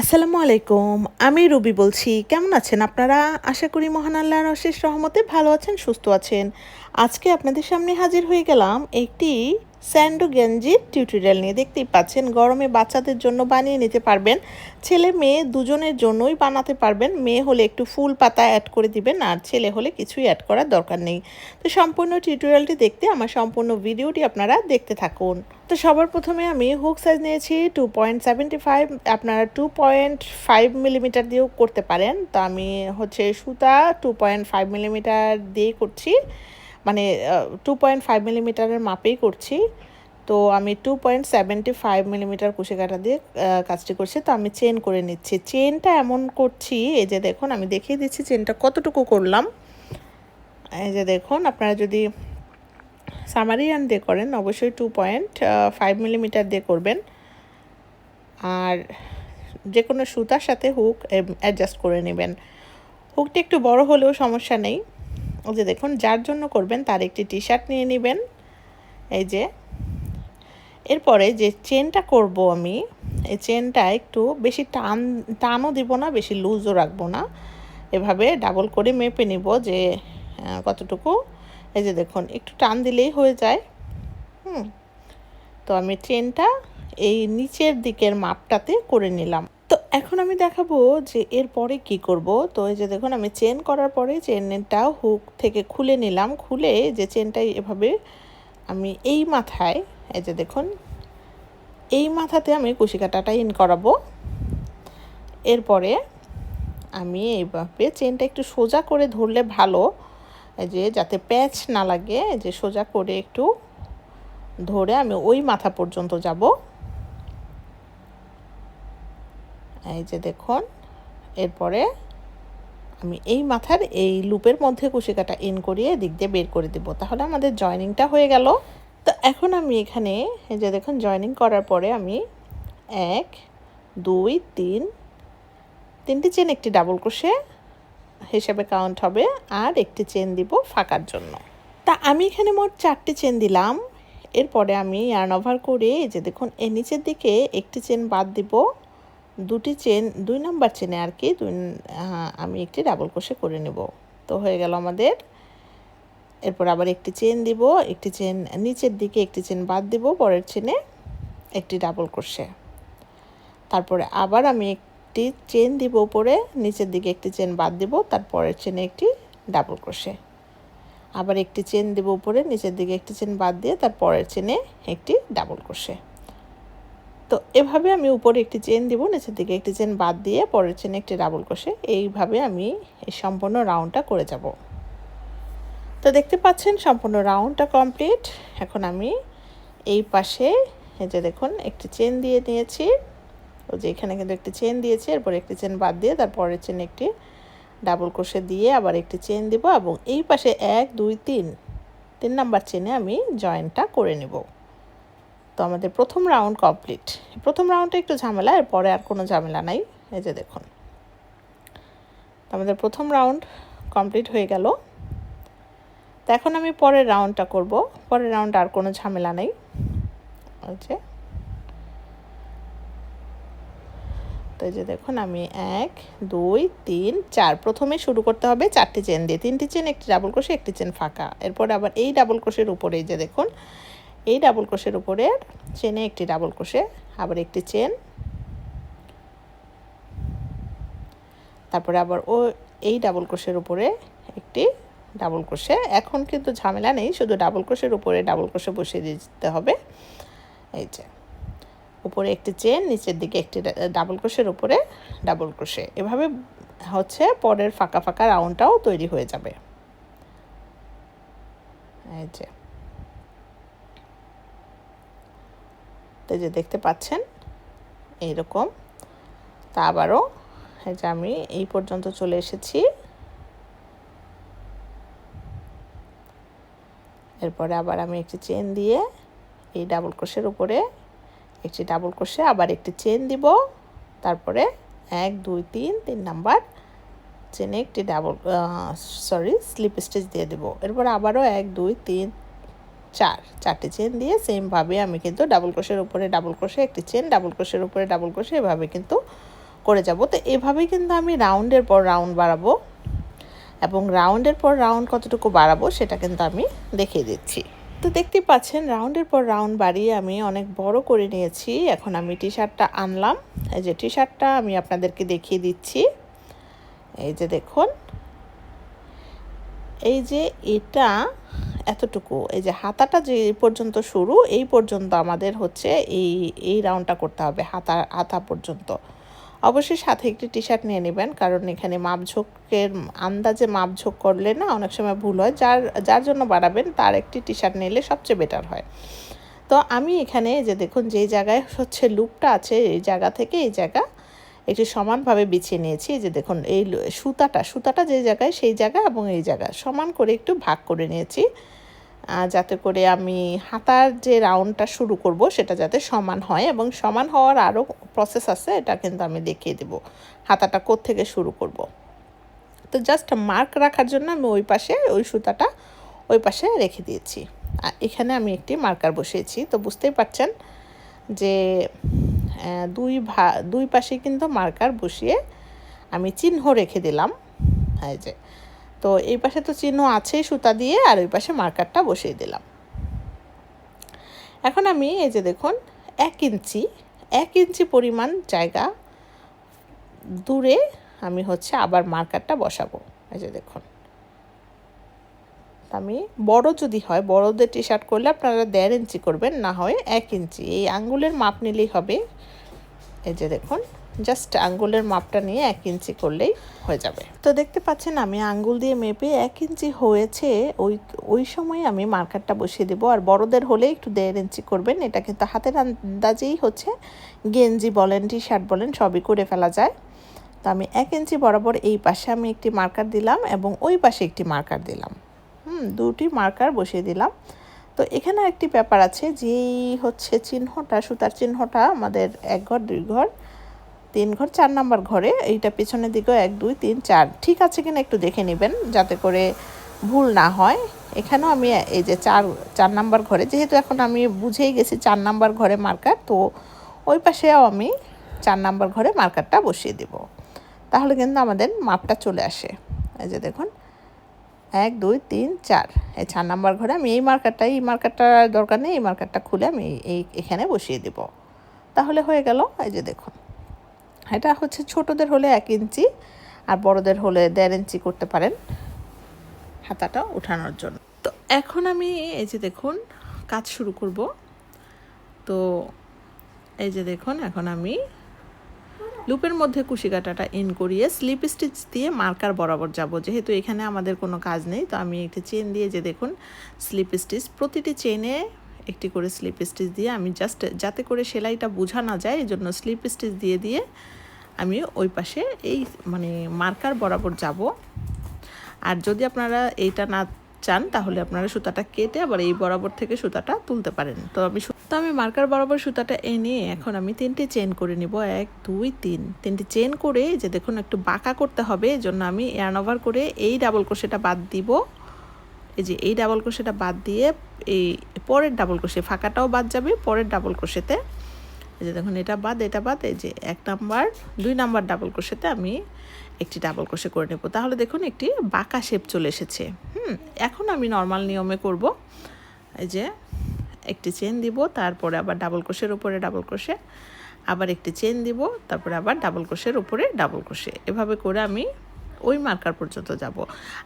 আসসালামু আলাইকুম, আমি রুবি বলছি। কেমন আছেন আপনারা? আশা করি মহান আল্লাহর অশেষ রহমতে ভালো আছেন, সুস্থ আছেন। আজকে আপনাদের সামনে হাজির হয়ে গেলাম একটি স্যান্ডো গেঞ্জির টিউটোরিয়াল নিয়ে দেখতেই পাচ্ছেন, গরমে বাচ্চাদের জন্য বানিয়ে নিতে পারবেন, ছেলে মেয়ে দুজনের জন্যই বানাতে পারবেন, মেয়ে হলে একটু ফুল পাতা অ্যাড করে দিবেন আর ছেলে হলে কিছুই অ্যাড করার দরকার নেই। তো সম্পূর্ণ টিউটোরিয়ালটি দেখতে, আমার সম্পূর্ণ ভিডিওটি আপনারা দেখতে থাকুন। তো সবার প্রথমে আমি হুক সাইজ নিয়েছি টু পয়েন্ট সেভেন্টি ফাইভ আপনারা টু পয়েন্ট ফাইভ মিলিমিটার দিয়েও করতে পারেন। তো আমি হচ্ছে সুতা টু পয়েন্ট ফাইভ মিলিমিটার দিয়ে করছি। মানে টু পয়েন্ট ফাইভ মিলিমিটারের মাপেই করছি। তো আমি two point seventy five millimetre কুশি কাটা দিয়ে কাজটি করছি। তো আমি চেন করে নিচ্ছি। চেনটা এমন করছি, এই যে দেখুন, আমি দেখিয়ে দিচ্ছি চেনটা কতটুকু করলাম। এই যে দেখুন, আপনারা যদি সামারিয়ান দিয়ে করেন, অবশ্যই টু পয়েন্ট ফাইভ মিলিমিটার দিয়ে করবেন। আর যে কোনো সুতার সাথে হুক অ্যাডজাস্ট করে নেবেন। হুকটি একটু বড় হলেও সমস্যা নেই। ওই যে দেখুন, যার জন্য করবেন তার একটি টি শার্ট নিয়ে নেবেন। এই যে, এরপরে যে চেনটা করব আমি, এই চেনটা একটু বেশি টান, টানও দিব না, বেশি লুজও রাখব না। এভাবে ডাবল করে মেপে নিব যে কতটুকু। এই যে দেখুন, একটু টান দিলেই হয়ে যায়। হুম, তো আমি চেনটা এই নিচের দিকের মাপটাতে করে নিলাম। এখন আমি দেখাবো যে এরপরে কি করব। তো এই যে দেখুন, আমি চেন করার পরে চেনটা হুক থেকে খুলে নিলাম। খুলে যে চেনটা এভাবে আমি এই মাথায়, এই যে দেখুন, এই মাথাতে আমি কুশি কাটাটা ইন করাবো। এরপরে আমি এইভাবে চেনটা একটু সোজা করে ধরলে ভালো। এই যে যাতে প্যাচ না লাগে যে সোজা করে একটু ধরে আমি ওই মাথা পর্যন্ত যাব। এই যে দেখুন, এরপরে আমি এই মাথার এই লুপের মধ্যে কুশিকাটা ইন করিয়ে দিক দিয়ে বের করে দিব। তাহলে আমাদের জয়নিংটা হয়ে গেল। তো এখন আমি এখানে, এই যে দেখুন জয়নিং করার পরে আমি এক, দুই, তিন, তিনটি চেন একটি ডাবল ক্রোশে হিসাবে কাউন্ট হবে আর একটি চেন দিব ফাঁকার জন্য। তা আমি এখানে মোট চারটি চেন দিলাম। এরপরে আমি ইয়ার্ন ওভার করে এই যে দেখুন, এর নিচের দিকে একটি চেন বাদ দিব। দুটি চেন, দুই নাম্বার চেনে আর কি, দুই আমি একটি ডাবল ক্রোশে করে নেব। তো হয়ে গেল আমাদের। এরপর আবার একটি চেন দিব, একটি চেন নিচের দিকে একটি চেন বাদ দিব, পরের চেনে একটি ডাবল ক্রোশে। তারপরে আবার আমি একটি চেন দিব উপরে, নিচের দিকে একটি চেন বাদ দিব তারপরের চেনে একটি ডাবল ক্রোশে। আবার একটি চেন দেব উপরে, নিচের দিকে একটি চেন বাদ দিয়ে তার পরের চেনে একটি ডাবল ক্রোশে। তো এভাবে আমি উপরে একটি চেন দিব, নিচের দিকে একটি চেন বাদ দিয়ে পরের চেনে একটি ডাবল ক্রোশে এইভাবে আমি এই সম্পূর্ণ রাউন্ডটা করে যাব। তো দেখতে পাচ্ছেন সম্পূর্ণ রাউন্ডটা কমপ্লিট এখন আমি এই পাশে এই যে দেখুন, একটি চেন দিয়ে নিয়েছি। ও যে এখানে কিন্তু একটি চেন দিয়েছি, এরপর একটি চেন বাদ দিয়ে তারপরের চেন একটি ডাবল ক্রোশে দিয়ে আবার একটি চেন দিব এবং এই পাশে এক, দুই, তিন তিন নাম্বার চেনে আমি জয়েন্টটা করে নেব। তো আমাদের প্রথম রাউন্ড কমপ্লিট প্রথম রাউন্ডটা একটু ঝামেলা, এরপরে আর কোনো ঝামেলা নাই। এই যে দেখুন। আমাদের প্রথম রাউন্ড কমপ্লিট হয়ে গেল। তো এখন আমি পরের রাউন্ডটা করব। পরের রাউন্ড আর কোনো ঝামেলা নেই। যে। তো এই যে দেখুন, আমি এক, দুই, তিন, চার। প্রথমে শুরু করতে হবে চারটি চেন দিয়ে। তিনটি চেন একটি ডাবল ক্রোশে একটি চেন ফাঁকা। এরপর আবার এই ডাবল ক্রোশের উপরে যে দেখুন এই ডাবল ক্রোশের উপরে চেনে একটি ডাবল ক্রোশে আবার একটি চেন তারপরে আবার ও এই ডাবল ক্রোশের উপরে একটি ডাবল ক্রোশে এখন কিন্তু ঝামেলা নেই, শুধু ডাবল ক্রোশের উপরে ডাবল ক্রোশে বসিয়ে দিতে হবে। এই যে, উপরে একটি চেন নিচের দিকে একটি ডাবল ক্রোশের উপরে ডাবল ক্রোশে এভাবে হচ্ছে পরের ফাঁকা ফাঁকা রাউন্ডটাও তৈরি হয়ে যাবে। এই যে তো যে দেখতে পাচ্ছেন, এইরকম। তা আবারও, এই যে আমি এই পর্যন্ত চলে এসেছি। এরপরে আবার আমি একটি চেন দিয়ে এই ডাবল ক্রোশের উপরে একটি ডাবল ক্রোশে আবার একটি চেন দিব। তারপরে এক, দুই, তিন তিন নাম্বার চেনে একটি ডাবল সরি স্লিপ স্টিচ দিয়ে দেবো। এরপর আবারও এক, দুই, তিন চার, চারটি চেন দিয়ে সেমভাবে আমি কিন্তু ডাবল ক্রোশের উপরে ডাবল ক্রোশে একটি চেন ডাবল ক্রোশের উপরে ডাবল ক্রোশে এভাবে কিন্তু করে যাব। তো এভাবেই কিন্তু আমি রাউন্ডের পর রাউন্ড বাড়াবো এবং রাউন্ডের পর রাউন্ড কতটুকু বাড়াবো সেটা কিন্তু আমি দেখিয়ে দিচ্ছি। তো দেখতেই পাচ্ছেন রাউন্ডের পর রাউন্ড বাড়িয়ে আমি অনেক বড় করে নিয়েছি। এখন আমি টি শার্টটা আনলাম। এই যে টি শার্টটা আমি আপনাদেরকে দেখিয়ে দিচ্ছি। এই যে দেখুন, এই যে এটা এতটুকু। এই যে হাতাটা যে পর্যন্ত শুরু, এই পর্যন্ত আমাদের হচ্ছে এই এই রাউন্ডটা করতে হবে, হাতা হাতা পর্যন্ত। অবশ্যই সাথে একটি টি শার্ট নিয়ে নেবেন, কারণ এখানে মাপঝোঁকের, আন্দাজে মাপঝোঁক করলে না অনেক সময় ভুল হয়। যার যার জন্য বাড়াবেন, তার একটি টি শার্ট নিলে সবচেয়ে বেটার হয়। তো আমি এখানে যে দেখুন যেই জায়গায় হচ্ছে লুপটা আছে, এই জায়গা থেকে এই জায়গা একটু সমানভাবে বিছিয়ে নিয়েছি। যে দেখুন, এই সুতাটা সুতাটা যে জায়গায়, সেই জায়গা এবং এই জায়গা সমান করে একটু ভাগ করে নিয়েছি। যাতে করে আমি হাতার যে রাউন্ডটা শুরু করব, সেটা যাতে সমান হয় এবং সমান হওয়ার আরও প্রসেস আছে, এটা কিন্তু আমি দেখিয়ে দেব। হাতাটা থেকে শুরু করব। তো জাস্ট মার্ক রাখার জন্য আমি ওই পাশে, ওই সুতাটা ওই পাশে রেখে দিয়েছি। আর এখানে আমি একটি মার্কার বসিয়েছি। তো বুঝতেই পারছেন যে দুই ভা, দুই পাশে কিন্তু মার্কার বসিয়ে আমি চিহ্ন রেখে দিলাম। এই যে তো এই পাশে তো চিহ্ন আছেই সুতা দিয়ে, আর ওই পাশে মার্কারটা বসিয়ে দিলাম। এখন আমি এই যে দেখুন, এক ইঞ্চি এক ইঞ্চি পরিমাণ জায়গা দূরে আমি হচ্ছে আবার মার্কারটা বসাবো। এই যে দেখুন। আমি বড় যদি হয়, বড়দের টি শার্ট করলে আপনারা দেড় ইঞ্চি করবেন, না হয় এক ইঞ্চি। এই আঙ্গুলের মাপ নিলেই হবে। এই যে দেখুন। জাস্ট আঙ্গুলের মাপটা নিয়ে এক ইঞ্চি করলেই হয়ে যাবে। তো দেখতে পাচ্ছেন আমি আঙ্গুল দিয়ে মেপে এক ইঞ্চি হয়েছে, ওই ওই সময় আমি মার্কারটা বসিয়ে দেবো। আর বড়দের হলে একটু দেড় ইঞ্চি করবেন, এটা কিন্তু হাতের আন্দাজেই হচ্ছে। গেঞ্জি বলেন টি শার্ট বলেন, সবই করে ফেলা যায়। তো আমি এক ইঞ্চি বরাবর এই পাশে আমি একটি মার্কার দিলাম এবং ওই পাশে একটি মার্কার দিলাম। হুম, দুটি মার্কার বসিয়ে দিলাম। তো এখানে একটি ব্যাপার আছে, যেই হচ্ছে চিহ্নটা, সুতার চিহ্নটা আমাদের এক ঘর, দুই ঘর তিন ঘর, চার নাম্বার ঘরে, এইটা পেছনের দিকেও এক, দুই, তিন, চার। ঠিক আছে কিনা একটু দেখে নেবেন যাতে করে ভুল না হয়। এখানেও আমি এই যে চার চার নাম্বার ঘরে, যেহেতু এখন আমি বুঝেই গেছি চার নাম্বার ঘরে মার্কার, তো ওই পাশেও আমি চার নাম্বার ঘরে মার্কারটা বসিয়ে দেব। তাহলে কিন্তু আমাদের মাপটা চলে আসে। এই যে দেখুন, এক, দুই, তিন, চার। এই চার নাম্বার ঘরে আমি এই মার্কারটা এই মার্কারটার দরকার নেই, এই মার্কারটা খুলে আমি এই, এখানে বসিয়ে দেব। তাহলে হয়ে গেল, এই যে দেখুন। এটা হচ্ছে ছোটদের হলে এক ইঞ্চি আর বড়দের হলে দেড় ইঞ্চি করতে পারেন হাতাটা উঠানোর জন্য। তো এখন আমি এই যে দেখুন কাজ শুরু করব। তো এই যে দেখুন এখন আমি লুপের মধ্যে কুশি কাটাটা ইন করিয়ে স্লিপ স্টিচ দিয়ে মার্কার বরাবর যাব। যেহেতু এখানে আমাদের কোনো কাজ নেই, তো আমি একটি চেন দিয়ে যে দেখুন স্লিপ স্টিচ প্রতিটি চেনে একটি করে স্লিপ স্টিচ দিয়ে আমি জাস্ট যাতে করে সেলাইটা বোঝা না যায় এই জন্য স্লিপ স্টিচ দিয়ে দিয়ে আমি ওই পাশে এই মানে মার্কার বরাবর যাব। আর যদি আপনারা এইটা না চান, তাহলে আপনারা সুতাটা কেটে আবার এই বরাবর থেকে সুতাটা তুলতে পারেন। তো আমি তো আমি মার্কার বরাবর সুতাটা এনে এখন আমি তিনটে চেন করে নিব। এক, দুই, তিন। তিনটে চেন করে যে দেখুন, একটু বাঁকা করতে হবে এই জন্য আমি এয়ার্ন ওভার করে এই ডাবল ক্রোশেটা বাদ দিব। এই যে এই ডাবল ক্রোশেটা বাদ দিয়ে এই পরের ডাবল ক্রোশে, ফাঁকাটাও বাদ যাবে, পরের ডাবল এই যে দেখুন, এটা বাদ এটা বাদ এই যে এক নাম্বার, দুই নাম্বার ডাবল ক্রোশেতে আমি একটি ডাবল ক্রোশে করে নেব। তাহলে দেখুন, একটি বাঁকা শেপ চলে এসেছে। হুম, এখন আমি নর্মাল নিয়মে করব। এই যে একটি চেন দিব, তারপরে আবার ডাবল ক্রোশের উপরে ডাবল ক্রোশে আবার একটি চেন দিব, তারপরে আবার ডাবল ক্রোশের উপরে ডাবল ক্রোশে এভাবে করে আমি ওই মার্কার পর্যন্ত যাব।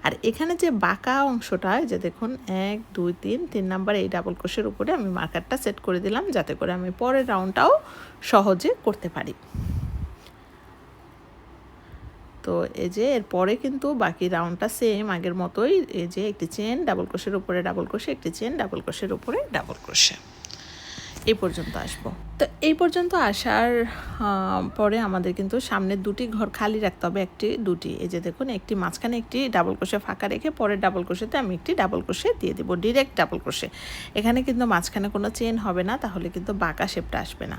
আর এখানে যে বাঁকা অংশটা যে দেখুন, এক, দুই, তিন তিন নাম্বার এই ডাবল ক্রোশের উপরে আমি মার্কারটা সেট করে দিলাম যাতে করে আমি পরের রাউন্ডটাও সহজে করতে পারি। তো এই যে এরপরে কিন্তু বাকি রাউন্ডটা সেম আগের মতোই এই যে একটি চেন ডাবল ক্রোশের উপরে ডাবল ক্রোশে একটি চেন ডাবল ক্রোশের উপরে ডাবল ক্রোশে এই পর্যন্ত আসব। তো এই পর্যন্ত আসার পরে আমাদের কিন্তু সামনের দুটি ঘর খালি রাখতে হবে, একটি, দুটি। এই যে দেখুন, একটি মাঝখানে একটি ডাবল ক্রোশে ফাঁকা রেখে পরের ডাবল কোষেতে আমি একটি ডাবল কোষে দিয়ে দেবো, ডিরেক্ট ডাবল কোষে এখানে কিন্তু মাঝখানে কোনো চেন হবে না, তাহলে কিন্তু বাঁকা শেপটা আসবে না।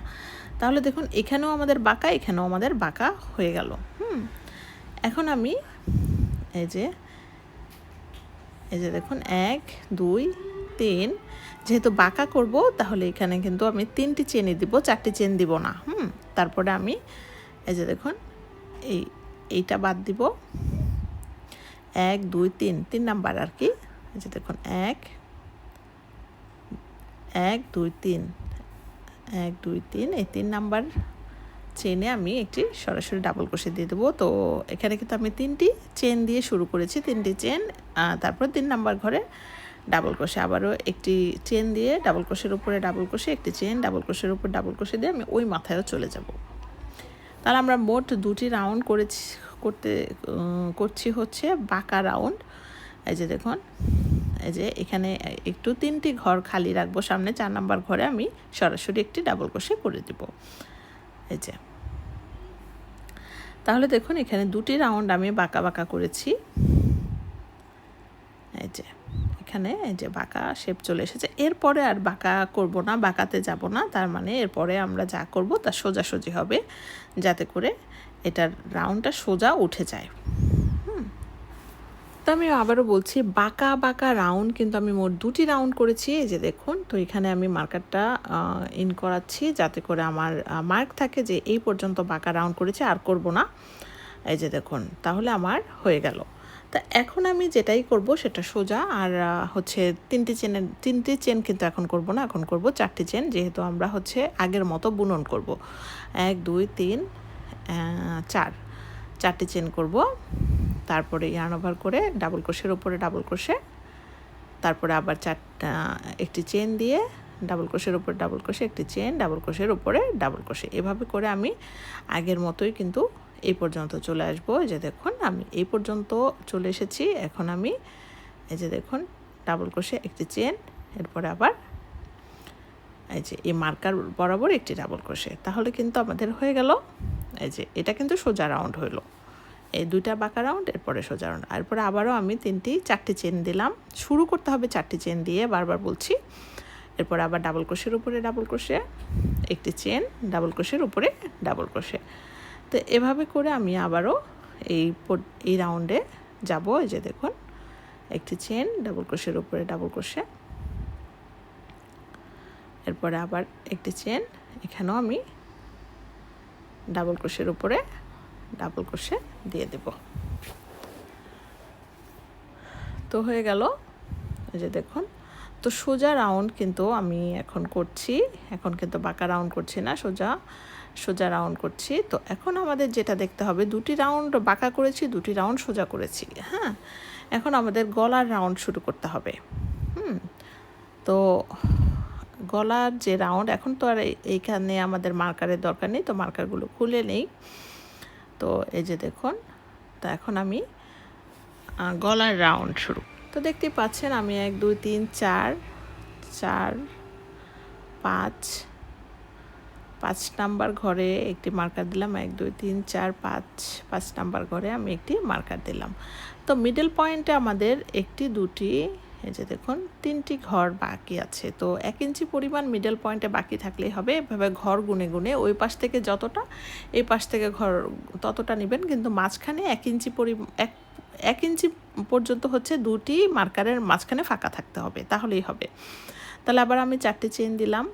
তাহলে দেখুন, এখানেও আমাদের বাঁকা, এখানেও আমাদের বাঁকা হয়ে গেল। হুম, এখন আমি এই যে এই যে দেখুন, এক, দুই, তিন যেহেতু বাঁকা করব, তাহলে এখানে কিন্তু আমি তিনটি চেনই দিব, চারটি চেন দিব না, হুম? তারপরে আমি এই যে দেখুন, এই, এইটা বাদ দিব। এক, দুই, তিন তিন নাম্বার আর কি। এই যে দেখুন, এক এক, দুই, তিন, এক, দুই, তিন, এই তিন নাম্বার চেনে আমি একটি সরাসরি ডাবল ক্রোশে দিয়ে দেবো। তো এখানে কিন্তু আমি তিনটি চেন দিয়ে শুরু করেছি, তিনটি চেন তারপর তিন নাম্বার ঘরে ডাবল ক্রোশে আবারও একটি চেন দিয়ে ডাবল ক্রোশের উপরে ডাবল ক্রোশে একটি চেন, ডাবল ক্রোশের উপর ডাবল ক্রোশে দিয়ে আমি ওই মাথায়ও চলে যাব। তাহলে আমরা মোট দুটি রাউন্ড করেছি, করতে করছি হচ্ছে বাঁকা রাউন্ড। এই যে দেখুন, এই যে এখানে একটু তিনটি ঘর খালি রাখব, সামনে চার নাম্বার ঘরে আমি সরাসরি একটি ডাবল ক্রোশে করে দিব। এই যে। তাহলে দেখুন, এখানে দুটি রাউন্ড আমি বাঁকা বাঁকা করেছি। এই যে। এখানে যে বাঁকা শেপ চলে এসেছে। এরপরে আর বাঁকা করব না, বাঁকাতে যাব না। তার মানে এরপরে আমরা যা করব তা সোজাসুজি হবে, যাতে করে এটার রাউন্ডটা সোজা উঠে যায়। তো আমি আবারও বলছি, বাঁকা বাঁকা রাউন্ড কিন্তু আমি মোট দুটি রাউন্ড করেছি। এই যে দেখুন, তো এখানে আমি মার্কারটা ইন করাচ্ছি যাতে করে আমার মার্ক থাকে যে এই পর্যন্ত বাঁকা রাউন্ড করেছি, আর করব না। এই যে দেখুন, তাহলে আমার হয়ে গেল। তা এখন আমি যেটাই করব সেটা সোজা আর হচ্ছে তিনটি চেনের, তিনটি চেন কিন্তু এখন করব না, এখন করব চারটি চেন যেহেতু আমরা হচ্ছে আগের মতো বুনন করব। এক, দুই, তিন চার। চারটি চেন করব, তারপরে ইয়ার্ন ওভার করে ডাবল ক্রোশের ওপরে ডাবল ক্রোশে তারপরে আবার চারটা একটি চেন দিয়ে ডাবল ক্রোশের ওপরে ডাবল ক্রোশে একটি চেন ডাবল ক্রোশের ওপরে ডাবল ক্রোশে এভাবে করে আমি আগের মতোই কিন্তু এই পর্যন্ত চলে আসব। এই যে দেখুন, আমি এই পর্যন্ত চলে এসেছি। এখন আমি এই যে দেখুন ডাবল ক্রোশে একটি চেন এরপরে আবার এই যে এই মার্কার বরাবর একটি ডাবল ক্রোশে তাহলে কিন্তু আমাদের হয়ে গেল এই যে এটা কিন্তু সোজা রাউন্ড হইল। এই দুইটা বাঁকা রাউন্ড এরপরে সোজা রাউন্ড এরপরে আবারও আমি তিনটি, চারটি চেন দিলাম। শুরু করতে হবে চারটি চেন দিয়ে বারবার বলছি। এরপর আবার ডাবল ক্রোশের উপরে ডাবল ক্রোশে একটি চেন ডাবল ক্রোশের উপরে ডাবল ক্রোশে তো এভাবে করে আমি আবারও এই এই রাউন্ডে যাব। এই যে দেখুন, একটি চেন ডাবল ক্রোশের উপরে ডাবল ক্রোশে এরপরে আবার একটি চেন, এখানেও আমি ডাবল ক্রোশের উপরে ডাবল ক্রোশে দিয়ে দেব। তো হয়ে গেল যে দেখুন। তো সোজা রাউন্ড কিন্তু আমি এখন করছি। এখন কিন্তু বাঁকা রাউন্ড করছি না, সোজা সোজা রাউন্ড করছি। তো এখন আমাদের যেটা দেখতে হবে, দুটি রাউন্ড বাঁকা করেছি, দুটি রাউন্ড সোজা করেছি হ্যাঁ? এখন আমাদের গলার রাউন্ড শুরু করতে হবে। হুম? তো গলার যে রাউন্ড, এখন তো আর এইখানে আমাদের মার্কারের দরকার নেই, তো মার্কারগুলো খুলে নেই। তো এই যে দেখুন, তো এখন আমি গলার রাউন্ড শুরু। তো দেখতেই পাচ্ছেন, আমি এক, দুই, তিন, চার চার, পাঁচ পাঁচ নাম্বার ঘরে একটি মার্কার দিলাম, এক, দুই, তিন, চার, পাঁচ পাঁচ নাম্বার ঘরে আমি একটি মার্কার দিলাম। তো মিডল পয়েন্টে আমাদের একটি, দুটি, এই যে দেখুন, তিনটি ঘর বাকি আছে। তো এক ইঞ্চি পরিমাণ মিডল পয়েন্টে বাকি থাকলেই হবে। এভাবে ঘর গুনে গুনে ওই পাশ থেকে যতটা, এই পাশ থেকে ঘর ততটা নেবেন, কিন্তু মাঝখানে এক ইঞ্চি পরি, এক এক ইঞ্চি পর্যন্ত হচ্ছে দুটি মার্কারের মাঝখানে ফাঁকা থাকতে হবে, তাহলেই হবে। তাহলে আবার আমি চারটে চেন দিলাম।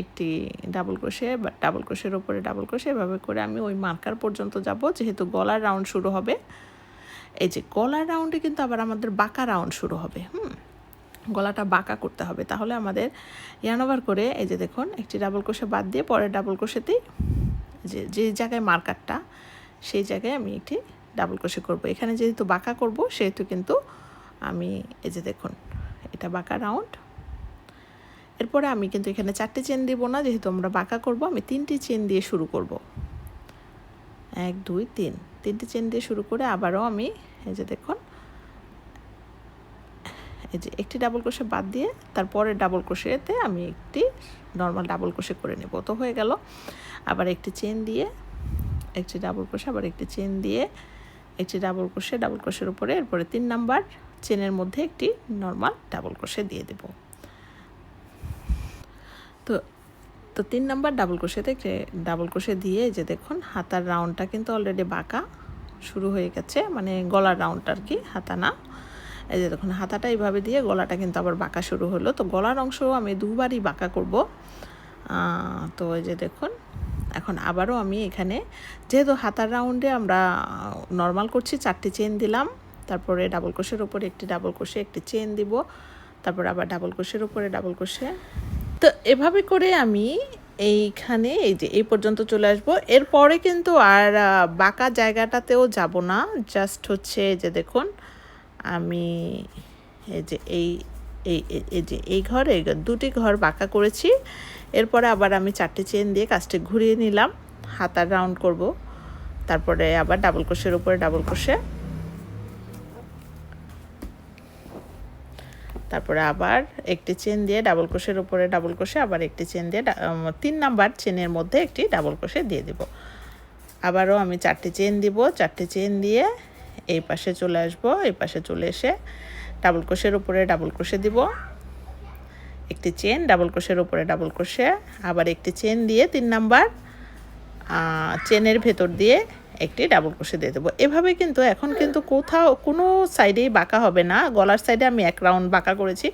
একটি ডাবল ক্রোশে বা ডাবল ক্রোশের ওপরে ডাবল ক্রোশে এভাবে করে আমি ওই মার্কার পর্যন্ত যাব। যেহেতু গলার রাউন্ড শুরু হবে, এই যে গলার রাউন্ডে কিন্তু আবার আমাদের বাঁকা রাউন্ড শুরু হবে, হুম? গলাটা বাঁকা করতে হবে। তাহলে আমাদের ইয়ানোভার করে এই যে দেখুন, একটি ডাবল ক্রোশে বাদ দিয়ে পরের ডাবল ক্রোশেতেই যে যে জায়গায় মার্কারটা সেই জায়গায় আমি একটি ডাবল ক্রোশে করব। এখানে যেহেতু বাঁকা করব, সেহেতু কিন্তু আমি এই যে দেখুন, এটা বাঁকা রাউন্ড এরপরে আমি কিন্তু এখানে চারটে চেন দিব না, যেহেতু আমরা বাঁকা করব, আমি তিনটি চেন দিয়ে শুরু করব। এক, দুই, তিন। তিনটি চেন দিয়ে শুরু করে আবারও আমি এই যে দেখুন, এই যে একটি ডাবল ক্রোশে বাদ দিয়ে তারপরে ডাবল ক্রোশেতে আমি একটি নর্মাল ডাবল ক্রোশে করে নেব। তো হয়ে গেল। আবার একটি চেন দিয়ে একটি ডাবল ক্রোশে আবার একটি চেন দিয়ে একটি ডাবল ক্রোশে ডাবল ক্রোশের উপরে এরপরে তিন নাম্বার চেনের মধ্যে একটি নর্মাল ডাবল ক্রোশে দিয়ে দেব। তো তো তিন নাম্বার ডাবল ক্রোশেতে ডাবল ক্রোশে দিয়ে যে দেখুন হাতার রাউন্ডটা কিন্তু অলরেডি বাঁকা শুরু হয়ে গেছে মানে গলার রাউন্ডটা আর কি হাতা না। এই যে দেখুন হাতাটা এইভাবে দিয়ে গলাটা কিন্তু আবার বাঁকা শুরু হলো। তো গলার অংশ আমি দুবারই বাঁকা করব। তো এই যে দেখুন, এখন আবারও আমি এখানে যেহেতু হাতার রাউন্ডে আমরা নর্মাল করছি, চারটি চেন দিলাম। তারপরে ডাবল কোষের উপরে একটি ডাবল কোষে একটি চেন দিব। তারপর আবার ডাবল কোষের উপরে ডাবল কোষে তো এভাবে করে আমি এইখানে এই যে এই পর্যন্ত চলে আসব। এরপরে কিন্তু আর বাঁকা জায়গাটাতেও যাব না। জাস্ট হচ্ছে যে দেখুন, আমি এই যে এই এই, এই- যে এই ঘর, এই দুটি ঘর বাঁকা করেছি। এরপরে আবার আমি চারটে চেন দিয়ে কাজটি ঘুরিয়ে নিলাম। হাতার রাউন্ড করব। তারপরে আবার ডাবল ক্রোশের উপরে ডাবল ক্রোশে তারপরে আবার একটি চেন দিয়ে ডাবল ক্রোশের উপরে ডাবল ক্রোশে আবার একটি চেন দিয়ে তিন নাম্বার চেনের মধ্যে একটি ডাবল ক্রোশে দিয়ে দিব। আবারও আমি চারটি চেন দিব, চারটি চেন দিয়ে এই পাশে চলে আসব, এই পাশে চলে এসে ডাবল ক্রোশের উপরে ডাবল ক্রোশে দিব। একটি চেন ডাবল ক্রোশের উপরে ডাবল ক্রোশে আবার একটি চেন দিয়ে তিন নাম্বার চেনের ভেতর দিয়ে একটি ডাবল ক্রোশে দিয়ে দেবো। এভাবে কিন্তু এখন কিন্তু কোথাও কোনো সাইডেই বাঁকা হবে না। গলার সাইডে আমি এক রাউন্ড বাঁকা করেছি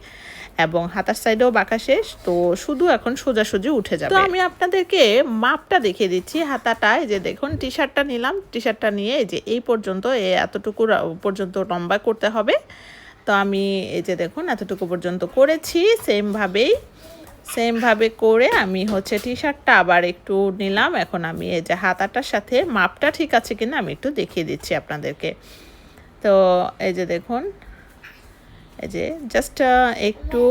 এবং হাতার সাইডেও বাঁকা শেষ। তো শুধু এখন সোজাসুজি উঠে যাবে। তো আমি আপনাদেরকে মাপটা দেখিয়ে দিচ্ছি হাতাটায়। যে দেখুন টি শার্টটা নিলাম। টি শার্টটা নিয়ে এই যে এই পর্যন্ত এতটুকু পর্যন্ত লম্বা করতে হবে। তো আমি এই যে দেখুন, এতটুকু পর্যন্ত করেছি। সেমভাবেই সেমভাবে করে আমি হচ্ছে টি শার্টটা আবার একটু নিলাম। এখন আমি এই যে হাতাটার সাথে মাপটা ঠিক আছে কিনা আমি একটু দেখিয়ে দিচ্ছি আপনাদেরকে। তো এই যে দেখুন, এই যে জাস্ট একটু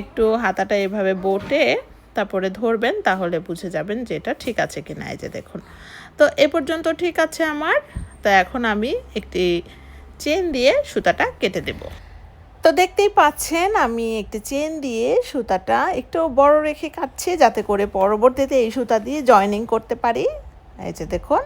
একটু হাতাটা এভাবে বোটে, তারপরে ধরবেন তাহলে বুঝে যাবেন যে এটা ঠিক আছে কিনা এই যে দেখুন। তো এ পর্যন্ত ঠিক আছে আমার। তো এখন আমি একটি চেন দিয়ে সুতাটা কেটে দেব তো দেখতেই পাচ্ছেন, আমি একটি চেন দিয়ে সুতাটা একটু বড় রেখে কাটছি যাতে করে পরবর্তীতে এই সুতা দিয়ে জয়েনিং করতে পারি। এই যে দেখুন,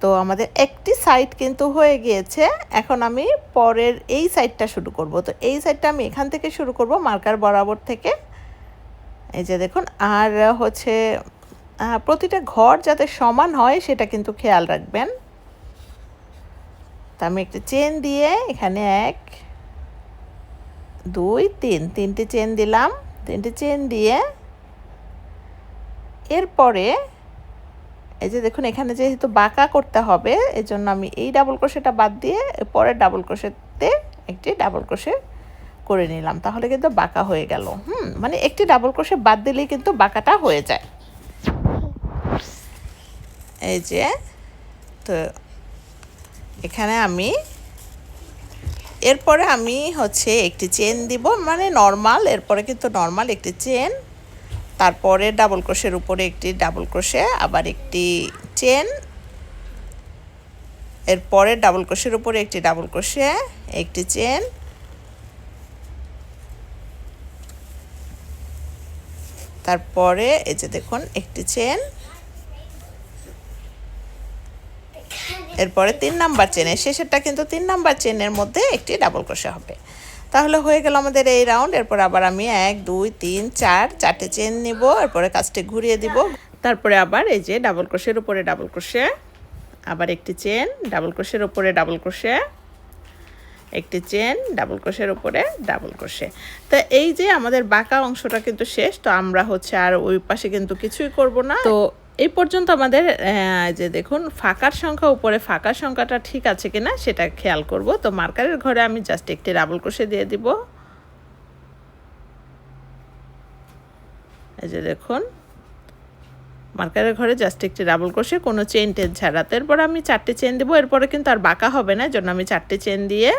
তো আমাদের একটি সাইড কিন্তু হয়ে গিয়েছে। এখন আমি পরের এই সাইডটা শুরু করব। তো এই সাইডটা আমি এখান থেকে শুরু করব মার্কার বরাবর থেকে। এই যে দেখুন, আর হচ্ছে প্রতিটা ঘর যাতে সমান হয় সেটা কিন্তু খেয়াল রাখবেন। তা আমি একটা চেন দিয়ে এখানে এক দুই, তিন, তিনটে চেন দিলাম। তিনটে চেন দিয়ে এরপরে এই যে দেখুন, এখানে যেহেতু বাঁকা করতে হবে এই জন্য আমি এই ডাবল ক্রোশেটা বাদ দিয়ে পরের ডাবল ক্রোশেতে একটি ডাবল ক্রোশে করে নিলাম। তাহলে কিন্তু বাঁকা হয়ে গেল। হুম মানে একটি ডাবল ক্রোশে বাদ দিলেই কিন্তু বাঁকাটা হয়ে যায়। এই যে, তো এখানে আমি এরপরে আমি হচ্ছে একটি চেন দিব মানে নর্মাল এরপরে কিন্তু নর্মাল একটি চেন, তারপরে ডাবল ক্রোশের উপরে একটি ডাবল ক্রোশে আবার একটি চেন, এরপরে ডাবল ক্রোশের উপরে একটি ডাবল ক্রোশে একটি চেন, তারপরে এই যে দেখুন, একটি চেন এরপরে তিন নাম্বার চেনের শেষেরটা কিন্তু তিন নাম্বার চেনের মধ্যে একটি ডাবল ক্রোশে হবে। তাহলে হয়ে গেল আমাদের এই রাউন্ড এরপর আবার আমি এক, দুই, তিন, চার, চারটে চেন নিব, এরপরে কাজটি ঘুরিয়ে দিব। তারপরে আবার এই যে ডাবল ক্রোশের উপরে ডাবল ক্রোশে আবার একটি চেন ডাবল ক্রোশের উপরে ডাবল ক্রোশে একটি চেন ডাবল ক্রোশের উপরে ডাবল ক্রোশে তো এই যে আমাদের বাঁকা অংশটা কিন্তু শেষ, তো আমরা হচ্ছে আর ওই পাশে কিন্তু কিছুই করব না। তো এই পর্যন্ত আমাদের যে দেখুন, ফাঁকার সংখ্যা, উপরে ফাঁকার সংখ্যাটা ঠিক আছে কিনা সেটা খেয়াল করব। তো মার্কারের ঘরে আমি জাস্ট একটি ডাবল ক্রোশে দিয়ে দিব। এই যে দেখুন, মার্কারের ঘরে জাস্ট একটি ডাবল ক্রোশে কোনো চেন টেন ছাড়াতে এরপর আমি চারটে চেন দেবো, এরপরে কিন্তু আর বাঁকা হবে না জন্য আমি চারটে চেন দিয়ে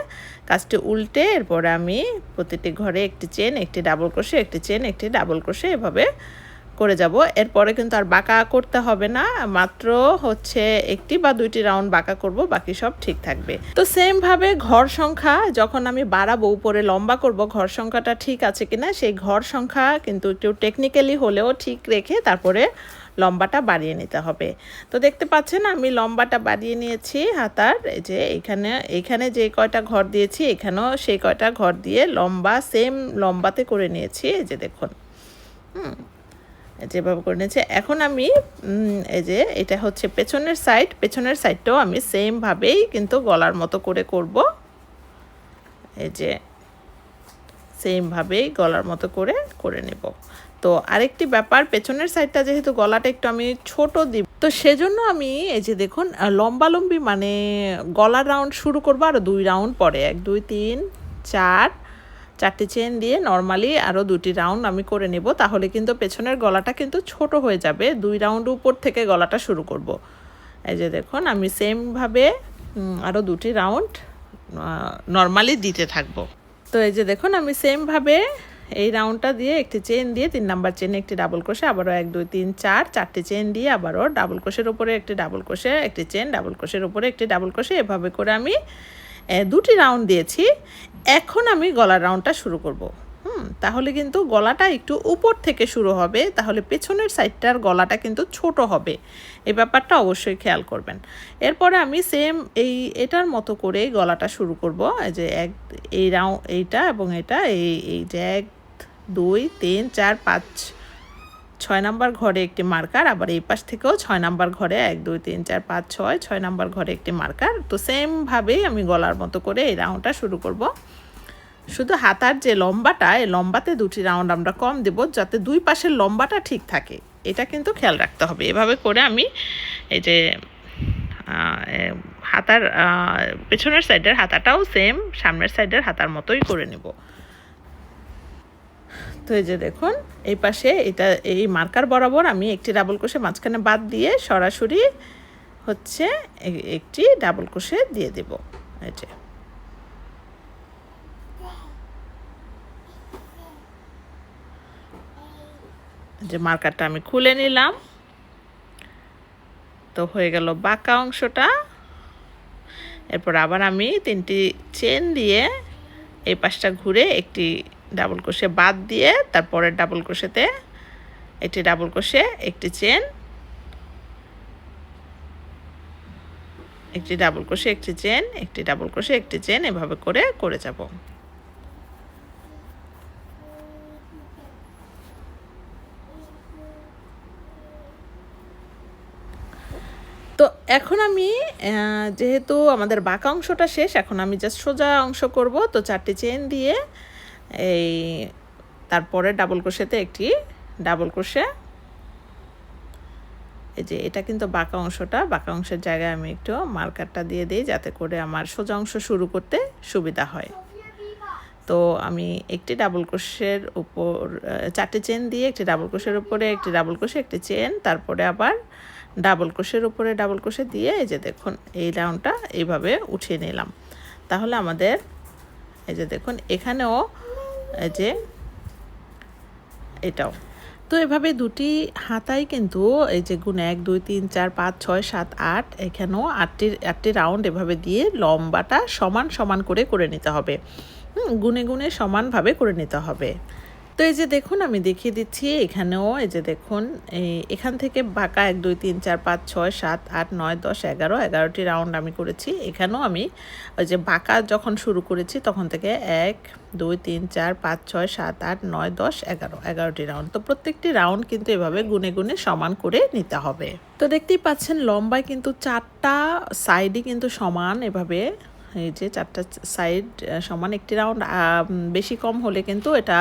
কাজটি উল্টে এরপরে আমি প্রতিটি ঘরে একটি চেন একটি ডাবল কষে, একটি চেন একটি ডাবল ক্রোশে এভাবে করে যাব। এরপরে কিন্তু আর বাঁকা করতে হবে না, মাত্র হচ্ছে একটি বা দুইটি রাউন্ড বাঁকা করব, বাকি সব ঠিক থাকবে। তো সেম ভাবে ঘর সংখ্যা, যখন আমি বাড়াবো, উপরে লম্বা করব, ঘর সংখ্যাটা ঠিক আছে কিনা, সেই ঘর সংখ্যা কিন্তু একটু টেকনিক্যালি হলেও ঠিক রেখে তারপরে লম্বাটা বাড়িয়ে নিতে হবে। তো দেখতে পাচ্ছেন, আমি লম্বাটা বাড়িয়ে নিয়েছি হাতার, এই যে এখানে এখানে যে কয়টা ঘর দিয়েছি, এখানেও সেই কয়টা ঘর দিয়ে লম্বা সেম লম্বাতে করে নিয়েছি, এই যে দেখুন। হুম। যেভাবে করে নিয়েছে। এখন আমি এই যে এটা হচ্ছে পেছনের সাইড পেছনের সাইডটাও আমি সেমভাবেই কিন্তু গলার মতো করে করব। এই যে সেমভাবেই গলার মতো করে করে নেব। তো আরেকটি ব্যাপার, পেছনের সাইডটা যেহেতু গলাটা একটু আমি ছোট দিব, তো সেজন্য আমি এই যে দেখুন লম্বালম্বি মানে গলার রাউন্ড শুরু করব আর দুই রাউন্ড পরে, এক, দুই, তিন, চার চারটি চেন দিয়ে নর্মালি আরও দুটি রাউন্ড আমি করে নেব, তাহলে কিন্তু পেছনের গলাটা কিন্তু ছোট হয়ে যাবে। দুই রাউন্ড উপর থেকে গলাটা শুরু করব। এই যে দেখুন, আমি সেমভাবে আরও দুটি রাউন্ড নর্মালি দিতে থাকব। তো এই যে দেখুন, আমি সেমভাবে এই রাউন্ডটা দিয়ে একটি চেন দিয়ে তিন নাম্বার চেনে একটি ডাবল কোষে আবারও এক, দুই, তিন, চার, চারটি চেন দিয়ে আবারও ডাবল কোষের উপরে একটি ডাবল কোষে একটি চেন ডাবল কোষের উপরে একটি ডাবল কোষে এভাবে করে আমি দুটি রাউন্ড দিয়েছি। এখন আমি গলার রাউন্ডটা শুরু করব। হুম, তাহলে কিন্তু গলাটা একটু উপর থেকে শুরু হবে, তাহলে পেছনের সাইডটার গলাটা কিন্তু ছোট হবে। এই ব্যাপারটা অবশ্যই খেয়াল করবেন। এরপরে আমি সেম এই, এটার মতো করে গলাটা শুরু করব। এই যে এক, এই রাউন্ড এইটা এবং এটা, এই এই যে এক, দুই, তিন, চার, পাঁচ ছয় নাম্বার ঘরে একটি মার্কার, আবার এই পাশ থেকেও ছয় নাম্বার ঘরে এক, দুই, তিন, চার, পাঁচ, ছয় ছয় নাম্বার ঘরে একটি মার্কার। তো সেমভাবেই আমি গলার মতো করে এই রাউন্ডটা শুরু করব। শুধু হাতার যে লম্বাটা, এই লম্বাতে দুটি রাউন্ড আমরা কম দেব যাতে দুই পাশের লম্বাটা ঠিক থাকে। এটা কিন্তু খেয়াল রাখতে হবে। এভাবে করে আমি এই যে হাতার পেছনের সাইডের হাতাটাও সেম সামনের সাইডের হাতার মতোই করে নেব। তো এই যে দেখুন, এই পাশে এটা, এই মার্কার বরাবর আমি একটি ডাবল কোষে মাঝখানে বাদ দিয়ে সরাসরি হচ্ছে একটি ডাবল কোষে দিয়ে দেব। এই যে। যে মার্কারটা আমি খুলে নিলাম। তো হয়ে গেল বাঁকা অংশটা। এরপর আবার আমি তিনটি চেন দিয়ে এই পাশটা ঘুরে একটি ডাবল কোষে বাদ দিয়ে তারপরের ডাবল কোষেতে একটি ডাবল কোষে একটি চেন একটি ডাবল কোষে একটি চেন একটি ডাবল কোষে একটি চেন এভাবে করে করে যাব। তো এখন আমি যেহেতু আমাদের বাঁকা অংশটা শেষ, এখন আমি জাস্ট সোজা অংশ করব। তো চারটি চেন দিয়ে এই তারপরে ডাবল ক্রোশেতে একটি ডাবল ক্রোশে এই যে এটা কিন্তু বাঁকা অংশটা, বাঁকা অংশের জায়গায় আমি একটু মার্কারটা দিয়ে দিই যাতে করে আমার সোজা অংশ শুরু করতে সুবিধা হয়। তো আমি একটি ডাবল ক্রোশের উপর, চারটে চেন দিয়ে একটি ডাবল ক্রোশের উপরে একটি ডাবল ক্রোশে একটি চেন তারপরে আবার ডাবল ক্রোশের উপরে ডাবল ক্রোশে দিয়ে এই যে দেখুন, এই রাউন্ডটা এইভাবে উঠিয়ে নিলাম। তাহলে আমাদের, এই যে দেখুন, এখানেও যে, এটাও। তো এভাবে দুটি হাতাই কিন্তু এই যে গুণ এক, দুই, তিন, চার, পাঁচ, ছয়, সাত, আট, এখানেও আটটি আটটি রাউন্ড এভাবে দিয়ে লম্বাটা সমান সমান করে করে নিতে হবে। গুনে গুনে সমানভাবে করে নিতে হবে। তো এই যে দেখুন, আমি দেখিয়ে দিচ্ছি এখানেও, এই যে দেখুন এই এখান থেকে বাঁকা এক, দুই, তিন, চার, পাঁচ, ছয়, সাত, আট, নয়, দশ, এগারো, এগারোটি রাউন্ড আমি করেছি। এখানেও আমি ওই যে বাঁকা যখন শুরু করেছি, তখন থেকে এক, দুই, তিন, চার, পাঁচ, ছয়, সাত, আট, নয়, দশ, এগারো, এগারোটি রাউন্ড। তো প্রত্যেকটি রাউন্ড কিন্তু এভাবে গুনে গুনে সমান করে নিতে হবে। তো দেখতেই পাচ্ছেন, লম্বায় কিন্তু চারটা সাইডই কিন্তু সমান এভাবে, এই যে চারটা সাইড সমান একটি রাউন্ড। বেশি কম হলে কিন্তু এটা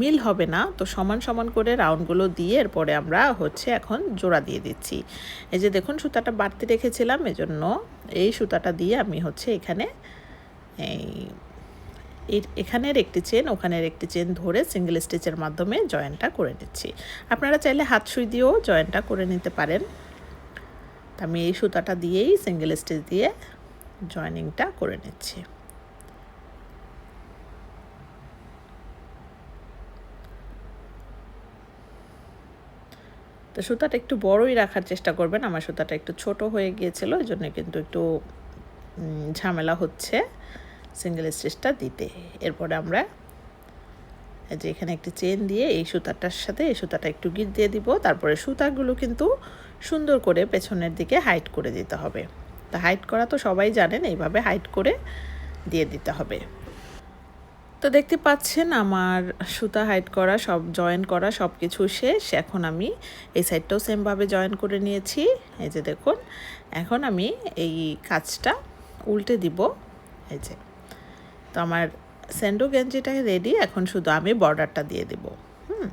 মিল হবে না। তো সমান সমান করে রাউন্ডগুলো দিয়ে এরপরে আমরা হচ্ছে এখন জোড়া দিয়ে দিচ্ছি। এই যে দেখুন, সুতাটা বাড়তি রেখেছিলাম, এজন্য এই সুতাটা দিয়ে আমি হচ্ছে এখানে এই এখানের একটি চেন ওখানের একটি চেন ধরে সিঙ্গেল স্টিচের মাধ্যমে জয়েন্টটা করে নিচ্ছি। আপনারা চাইলে হাত সুই দিয়েও জয়েন্টটা করে নিতে পারেন। আমি এই সুতাটা দিয়েই সিঙ্গেল স্টিচ দিয়ে জয়েনিংটা করে নিচ্ছি। তো সুতাটা একটু বড়ই রাখার চেষ্টা করবেন। আমার সুতাটা একটু ছোট হয়ে গিয়েছিল ওই জন্য কিন্তু একটু ঝামেলা হচ্ছে সিঙ্গেল স্টিচটা দিতে। এরপরে আমরা যে এখানে একটি চেন দিয়ে এই সুতাটার সাথে এই সুতাটা একটু গিট দিয়ে দিব। তারপরে সুতাগুলো কিন্তু সুন্দর করে পেছনের দিকে হাইট করে দিতে হবে। তা হাইট করা তো সবাই জানেন, এইভাবে হাইট করে দিয়ে দিতে হবে। তো দেখতে পাচ্ছেন আমার সুতা হাইট করা, সব জয়েন করা সব কিছু শেষ। এখন আমি এই সাইডটাও সেমভাবে জয়েন করে নিয়েছি। এই যে দেখুন, এখন আমি এই কাজটা উল্টে দিব। এই যে, তো আমার স্যান্ডো গেঞ্জিটা রেডি এখন শুধু আমি বর্ডারটা দিয়ে দেব। হুম,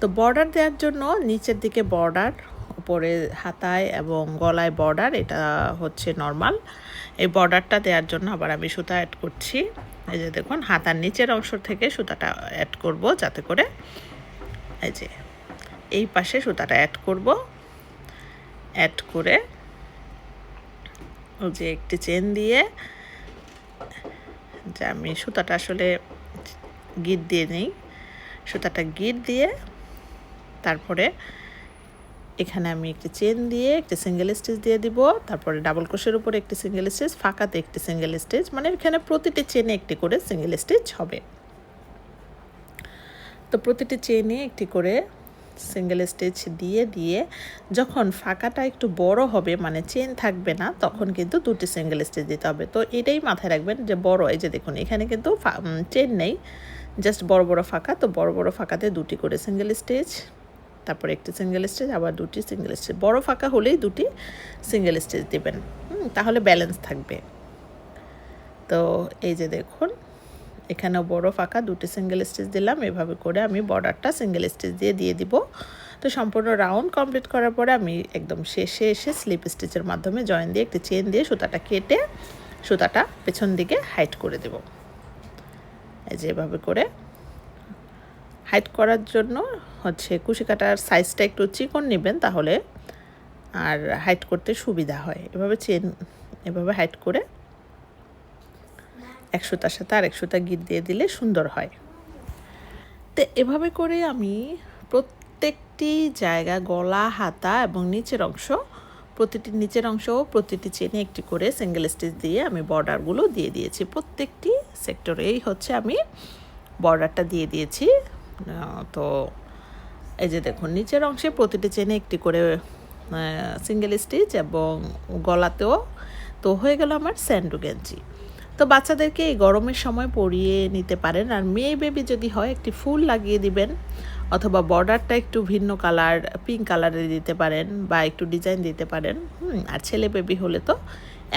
তো বর্ডার দেওয়ার জন্য নিচের দিকে বর্ডার উপরে হাতায় এবং গলায় বর্ডার এটা হচ্ছে নর্মাল এই বর্ডারটা দেওয়ার জন্য আবার আমি সুতা অ্যাড করছি। এই যে দেখুন হাতার নিচের অংশ থেকে সুতাটা অ্যাড করব যাতে করে এই যে এই পাশে সুতাটা অ্যাড করব। অ্যাড করে যে একটি চেন দিয়ে যে আমি সুতাটা আসলে গিট দিয়ে নিই, সুতাটা গিট দিয়ে তারপরে এখানে আমি একটি চেন দিয়ে একটি সিঙ্গেল স্টিচ দিয়ে দিব, তারপরে ডাবল ক্রোশের উপরে একটি সিঙ্গেল স্টিচ ফাঁকাতে একটি সিঙ্গেল স্টিচ মানে এখানে প্রতিটি চেনে একটি করে সিঙ্গেল স্টিচ হবে। তো প্রতিটি চেনে একটি করে সিঙ্গেল স্টিচ দিয়ে দিয়ে যখন ফাঁকাটা একটু বড় হবে মানে চেন থাকবে না, তখন কিন্তু দুটি সিঙ্গেল স্টিচ দিতে হবে। তো এটাই মাথায় রাখবেন যে বড়, এই যে দেখুন, এখানে কিন্তু চেন নেই জাস্ট বড় বড় ফাঁকা, তো বড় বড় ফাঁকাতে দুটি করে সিঙ্গেল স্টিচ তারপর একটি সিঙ্গেল স্টিচ আবার দুটি সিঙ্গেল স্টিচ বড় ফাঁকা হলেই দুটি সিঙ্গেল স্টিচ দিবেন। তাহলে ব্যালেন্স থাকবে। তো এই যে দেখুন, এখানেও বড় ফাঁকা, দুটি সিঙ্গেল স্টিচ দিলাম। এভাবে করে আমি বর্ডারটা সিঙ্গেল স্টিচ দিয়ে দিয়ে দিব। তো সম্পূর্ণ রাউন্ড কমপ্লিট করার পরে আমি একদম শেষে এসে স্লিপ স্টিচের মাধ্যমে জয়েন দিয়ে একটি চেন দিয়ে সুতাটা কেটে সুতাটা পেছন দিকে হাইট করে দেব। এই যে এভাবে করে হাইট করার জন্য হচ্ছে কুশি কাটার সাইজটা একটু চিকন নেবেন তাহলে আর হাইট করতে সুবিধা হয়। এভাবে চেন, এভাবে হাইট করে এক সুতার সাথে আর এক সুতা গিট দিয়ে দিলে সুন্দর হয়। তো এভাবে করে আমি প্রত্যেকটি জায়গা, গলা, হাতা এবং নিচের অংশ, প্রতিটি নিচের অংশ প্রতিটি চেনে একটি করে সিঙ্গেল স্টিচ দিয়ে আমি বর্ডারগুলো দিয়ে দিয়েছি। প্রত্যেকটি সেক্টরেই হচ্ছে আমি বর্ডারটা দিয়ে দিয়েছি। তো এই যে দেখুন, নিচের অংশে প্রতিটি চেনে একটি করে সিঙ্গেল স্টিচ এবং গলাতেও, তো হয়ে গেল আমার স্যান্ডু গেঞ্জি। তো বাচ্চাদেরকে এই গরমের সময় পরিয়ে নিতে পারেন আর মেয়ে বেবি যদি হয়, একটি ফুল লাগিয়ে দিবেন অথবা বর্ডারটা একটু ভিন্ন কালার পিঙ্ক কালারে দিতে পারেন বা একটু ডিজাইন দিতে পারেন। আর ছেলে বেবি হলে তো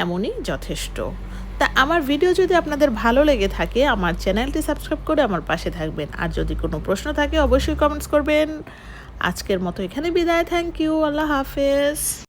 এমনই যথেষ্ট। তা আমার ভিডিও যদি আপনাদের ভালো লেগে থাকে, আমার চ্যানেলটি সাবস্ক্রাইব করে আমার পাশে থাকবেন। আর যদি কোনো প্রশ্ন থাকে, অবশ্যই কমেন্টস করবেন। আজকের মতো এখানে বিদায়। থ্যাংক ইউ আল্লাহ হাফেজ।